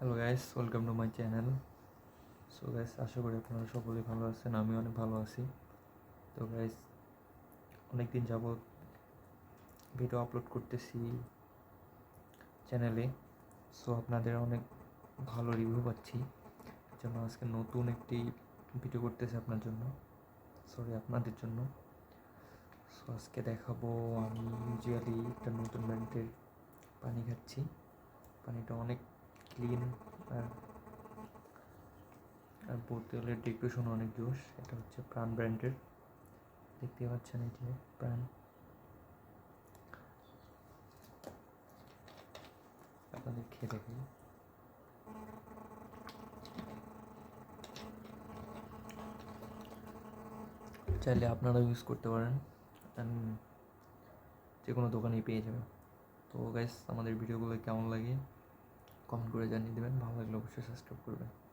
Hello guys welcome to my channel so guys আশা করি আপনারা সকলেই ভালো আছেন আমি অনেক ভালো আছি। তো গাইস অনেক দিন যাবৎ ভিডিও আপলোড করতেছি চ্যানেলে সো আপনাদের অনেক ভালো রিভিউ পাচ্ছি জন্য আজকে নতুন একটি ভিডিও করতেছি আপনার জন্য। সরি আপনাদের জন্য। সো আজকে দেখাবো আমি ইউজুয়ালি একটা নতুন ব্র্যান্ডের পানি খাচ্ছি। পানিটা অনেক ক্লিন আর আর বোতলের ডেকোরেশন অনেক জোশ, এটা হচ্ছে প্রাণ ব্র্যান্ডের দেখতে পাচ্ছেন যে প্রাণ। আপনাদের খেয়ে দেখি। চাইলে আপনারা ইউজ করতে পারেন। যে কোনো দোকানেই পেয়ে যাবেন। তো গাইস আমাদের ভিডিওগুলো কেমন লাগে? কমেন্ট করে জানিয়ে দেবেন। ভালো লাগলে অবশ্যই সাবস্ক্রাইব করবেন।